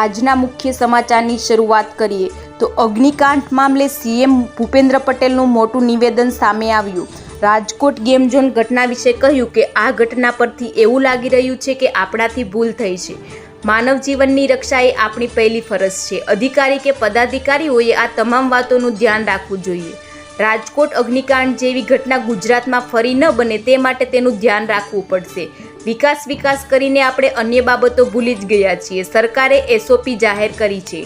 આજના મુખ્ય સમાચારની શરૂઆત કરીએ. તો અગ્નિકાંડ મામલે સીએમ ભૂપેન્દ્ર પટેલનું મોટું નિવેદન સામે આવ્યું. રાજકોટ ગેમ ઝોન ઘટના વિશે કહ્યું કે આ ઘટના પરથી એવું લાગી રહ્યું છે કે આપણાથી ભૂલ થઈ છે. માનવ જીવનની રક્ષા એ આપણી પહેલી ફરજ છે. અધિકારી કે પદાધિકારીઓએ આ તમામ વાતોનું ધ્યાન રાખવું જોઈએ. રાજકોટ અગ્નિકાંડ જેવી ઘટના ગુજરાતમાં ફરી ન બને તે માટે તેનું ધ્યાન રાખવું પડશે. વિકાસ વિકાસ કરીને આપણે અન્ય બાબતો ભૂલી જ ગયા છીએ. સરકારે એસઓપી જાહેર કરી છે.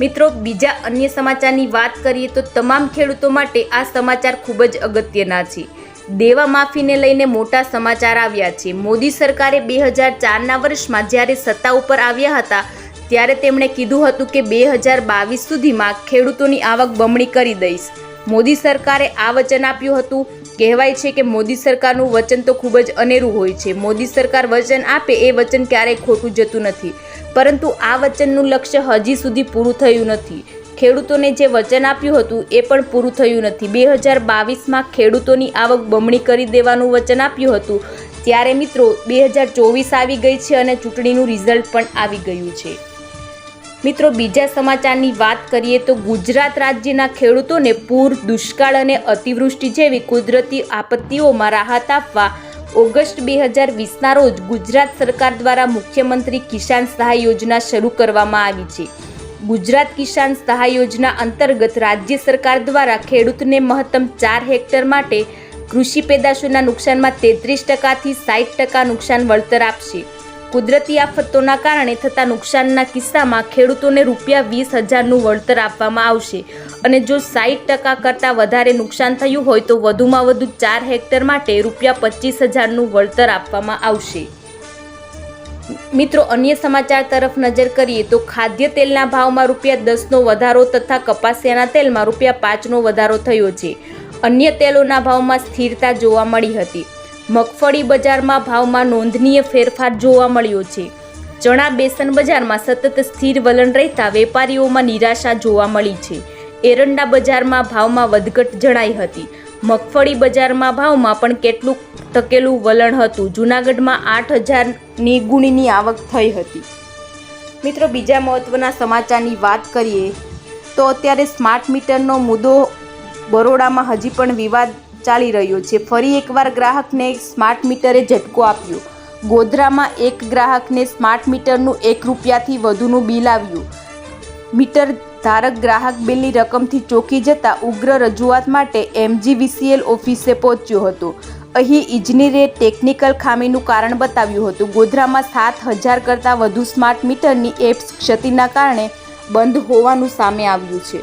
મિત્રો, બીજા અન્ય સમાચારની વાત કરીએ તો તમામ ખેડૂતો માટે આ સમાચાર ખૂબ જ અગત્યના છે. દેવા માફીને લઈને મોટા સમાચાર આવ્યા છે. મોદી સરકારે બે હજાર ચારના વર્ષમાં જ્યારે સત્તા ઉપર આવ્યા હતા, ત્યારે તેમણે કીધું હતું કે બે હજાર બાવીસ સુધીમાં ખેડૂતોની આવક બમણી કરી દઈશ. મોદી સરકારે આ વચન આપ્યું હતું. કહેવાય છે કે મોદી સરકારનું વચન તો ખૂબ જ અનેરું હોય છે. મોદી સરકાર વચન આપે એ વચન ક્યારેય ખોટું જતું નથી. પરંતુ આ વચનનું લક્ષ્ય હજી સુધી પૂરું થયું નથી. ખેડૂતોને જે વચન આપ્યું હતું એ પણ પૂરું થયું નથી. બે હજાર બાવીસમાં ખેડૂતોની આવક બમણી કરી દેવાનું વચન આપ્યું હતું. ત્યારે મિત્રો, બે હજાર ચોવીસ આવી ગઈ છે અને ચૂંટણીનું રિઝલ્ટ પણ આવી ગયું છે. મિત્રો, બીજા સમાચારની વાત કરીએ તો ગુજરાત રાજ્યના ખેડૂતોને પૂર, દુષ્કાળ અને અતિવૃષ્ટિ જેવી કુદરતી આપત્તિઓમાં રાહત આપવા ઓગસ્ટ બે હજાર વીસના રોજ ગુજરાત સરકાર દ્વારા મુખ્યમંત્રી કિસાન સહાય યોજના શરૂ કરવામાં આવી છે. ગુજરાત કિસાન સહાય યોજના અંતર્ગત રાજ્ય સરકાર દ્વારા ખેડૂતને મહત્તમ ચાર હેક્ટર માટે કૃષિ પેદાશોના નુકસાનમાં તેત્રીસ ટકાથી સાઠ ટકા નુકસાન વળતર આપશે. કુદરતી આફતોના કારણે થતા નુકસાનના કિસ્સામાં ખેડૂતોને રૂપિયા વીસ હજારનું વળતર આપવામાં આવશે. અને જો સાઠ ટકા કરતાં વધારે નુકસાન થયું હોય તો વધુમાં વધુ ચાર હેક્ટર માટે રૂપિયા પચીસ હજારનું વળતર આપવામાં આવશે. મિત્રો, અન્ય સમાચાર તરફ નજર કરીએ તો ખાદ્ય તેલના ભાવમાં રૂપિયા દસનો વધારો તથા કપાસિયાના તેલમાં રૂપિયા પાંચનો વધારો થયો છે. અન્ય તેલોના ભાવમાં સ્થિરતા જોવા મળી હતી. મગફળી બજારમાં ભાવમાં નોંધનીય ફેરફાર જોવા મળ્યો છે. ચણા બેસન બજારમાં સતત સ્થિર વલણ રહેતા વેપારીઓમાં નિરાશા જોવા મળી છે. એરંડા બજારમાં ભાવમાં વધઘટ જણાઈ હતી. મગફળી બજારમાં ભાવમાં પણ કેટલું ટકેલું વલણ હતું. જૂનાગઢમાં આઠ હજારની ગુણીની આવક થઈ હતી. મિત્રો, બીજા મહત્ત્વના સમાચારની વાત કરીએ તો અત્યારે સ્માર્ટ મીટરનો મુદ્દો બરોડામાં હજી પણ વિવાદ ચાલી રહ્યો છે. ફરી એકવાર ગ્રાહકને સ્માર્ટ મીટરે ઝટકો આપ્યો. ગોધરામાં એક ગ્રાહકને સ્માર્ટ મીટરનું એક રૂપિયાથી વધુનું બિલ આવ્યું. મીટર ધારક ગ્રાહક બિલની રકમથી ચોંકી જતા ઉગ્ર રજૂઆત માટે એમજીવીસીએલ ઓફિસે પહોંચ્યો હતો. અહીં ઇજનેરે ટેકનિકલ ખામીનું કારણ બતાવ્યું હતું. ગોધરામાં સાત હજાર કરતાં વધુ સ્માર્ટ મીટરની એપ્સ ક્ષતિના કારણે બંધ હોવાનું સામે આવ્યું છે.